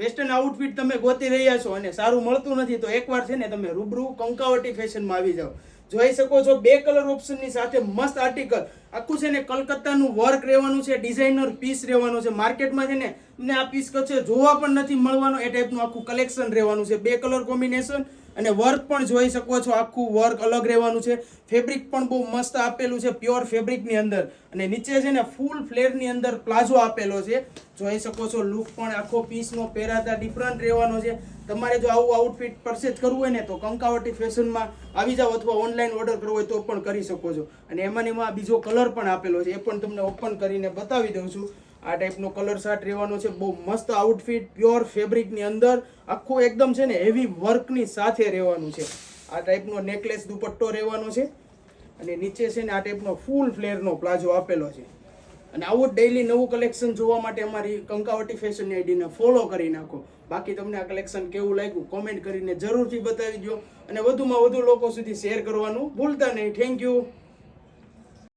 Western outfit તમે ગોતી રહ્યા છો અને સારું મળતું નથી, તો એકવાર છે ને તમે રૂબરૂ કંકાવટી ફેશનમાં આવી જાઓ. જોઈ શકો છો બે કલર ઓપ્શનની સાથે મસ્ત આર્ટિકલ. આખું છે ને કલકત્તાનું વર્ક રહેવાનું છે, ડિઝાઇનર પીસ રહેવાનું છે. માર્કેટમાં છે ને તમને આ પીસ કચ્છે જોવા પણ નથી મળવાનો, એ ટાઈપનું આખું કલેક્શન રહેવાનું છે. બે કલર કોમ્બિનેશન અને વર્ક પણ જોઈ શકો છો, આખું વર્ક અલગ રહેવાનું છે. ફેબ્રિક પણ બહુ મસ્ત આપેલું છે પ્યોર ફેબ્રિકની અંદર. અને નીચે છે ને ફૂલ ફ્લેરની અંદર પ્લાઝો આપેલો છે. જોઈ શકો છો લુક પણ આખો પીસનો પહેરાતા ડિફરન્ટ રહેવાનો છે. તમારે જો આવું આઉટફિટ પરચેસ કરવું હોય ને તો કંકાવટી ફેશનમાં આવી જાઓ અથવા ઓનલાઈન ઓર્ડર કરવો હોય તો પણ કરી શકો છો. અને એમાં એમાં બીજો કલર પણ આપેલો છે, એ પણ તમને ઓપન કરીને બતાવી દઉં છું. આ ટાઈપનો કલર શાર્ટ રહેવાનો છે. બહુ મસ્ત આઉટફિટ પ્યોર ફેબ્રિકની અંદર. આખું એકદમ છે ને હેવી વર્કની સાથે રહેવાનું છે. આ ટાઈપનો નેકલેસ દુપટ્ટો રહેવાનો છે. અને નીચે છે ને આ ટાઈપનો ફૂલ ફ્લેરનો પ્લાઝો આપેલો છે. અને આવું ડેઈલી નવું કલેક્શન જોવા માટે અમારી કંકાવટી ફેશન આઈડીને ફોલો કરી નાખો. બાકી તમને આ કલેક્શન કેવું લાગ્યું કોમેન્ટ કરીને જરૂરથી બતાવી દો અને વધુમાં વધુ લોકો સુધી શેર કરવાનું ભૂલતા નહીં. Thank you